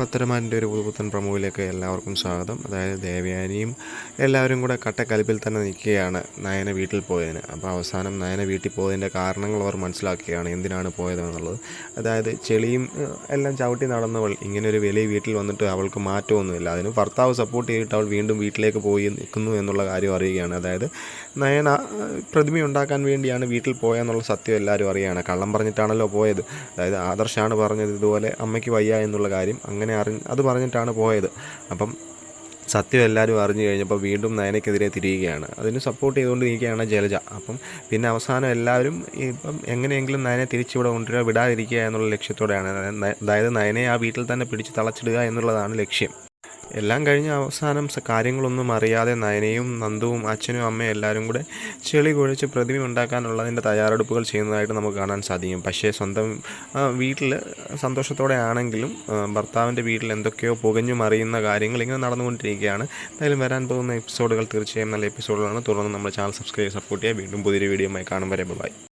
പത്തരമാന്റെ ഒരു പുതുപുത്തൻ പ്രമുഖിലേക്ക് എല്ലാവർക്കും സ്വാഗതം. അതായത് ദേവയാനിയും എല്ലാവരും കൂടെ കട്ടക്കലിപ്പിൽ തന്നെ നിൽക്കുകയാണ് നയന വീട്ടിൽ പോയതിന്. അപ്പോൾ അവസാനം നയന വീട്ടിൽ പോയതിന്റെ കാരണങ്ങൾ അവർ മനസ്സിലാക്കുകയാണ് എന്തിനാണ് പോയതെന്നുള്ളത്. അതായത് ചെളിയും എല്ലാം ചവിട്ടി നടന്നവൾ ഇങ്ങനെ ഒരു വലിയ വീട്ടിൽ വന്നിട്ട് അവൾക്ക് മാറ്റമൊന്നുമില്ല. അതിന് ഭർത്താവ് സപ്പോർട്ട് ചെയ്തിട്ട് അവൾ വീണ്ടും വീട്ടിലേക്ക് പോയി നിൽക്കുന്നു എന്നുള്ള കാര്യം അറിയുകയാണ്. അതായത് നയന പ്രതിമ ഉണ്ടാക്കാൻ വേണ്ടിയാണ് വീട്ടിൽ പോയെന്നുള്ള സത്യം എല്ലാവരും അറിയുകയാണ്. കള്ളം പറഞ്ഞിട്ടാണല്ലോ പോയത്. അതായത് ആദർശാണ് പറഞ്ഞത് ഇതുപോലെ അമ്മയ്ക്ക് വയ്യ എന്നുള്ള കാര്യം അങ്ങനെ അറിഞ്ഞ് അത് പറഞ്ഞിട്ടാണ് പോയത്. അപ്പം സത്യം എല്ലാവരും അറിഞ്ഞു കഴിഞ്ഞപ്പോൾ വീണ്ടും നയനയ്ക്കെതിരെ തിരിയുകയാണ്. അതിന് സപ്പോർട്ട് ചെയ്തുകൊണ്ട് നിൽക്കുകയാണ് ജലജ. അപ്പം പിന്നെ അവസാനം എല്ലാവരും ഇപ്പം എങ്ങനെയെങ്കിലും നയനെ തിരിച്ചിവിടെ കൊണ്ടുവരിക വിടാതിരിക്കുക എന്നുള്ള ലക്ഷ്യത്തോടെയാണ്. അതായത് നയനെ ആ വീട്ടിൽ തന്നെ പിടിച്ച് തളച്ചിടുക എന്നുള്ളതാണ് ലക്ഷ്യം. എല്ലാം കഴിഞ്ഞ് അവസാനം കാര്യങ്ങളൊന്നും അറിയാതെ നയനയും നന്ദുവും അച്ഛനും അമ്മയും എല്ലാവരും കൂടെ ചെളി കുഴച്ച് പ്രതിമ ഉണ്ടാക്കാനുള്ളതിന്റെ തയ്യാറെടുപ്പുകൾ ചെയ്യുന്നതായിട്ട് നമുക്ക് കാണാൻ സാധിക്കും. പക്ഷേ സ്വന്തം വീട്ടിൽ സന്തോഷത്തോടെ ആണെങ്കിലും ഭർത്താവിന്റെ വീട്ടിൽ എന്തൊക്കെയോ പുകഞ്ഞു മറിയുന്ന കാര്യങ്ങൾ ഇങ്ങനെ നടന്നുകൊണ്ടിരിക്കുകയാണ്. എന്തായാലും വരാൻ പോകുന്ന എപ്പിസോഡുകൾ തീർച്ചയായും നല്ല എപ്പിസോഡുകളാണ്. തുടർന്ന് നമ്മുടെ ചാനൽ സബ്സ്ക്രൈബ് സപ്പോർട്ട് ചെയ്യുക. വീണ്ടും പുതിയൊരു വീഡിയോയുമായി കാണും വരെ. ബൈ.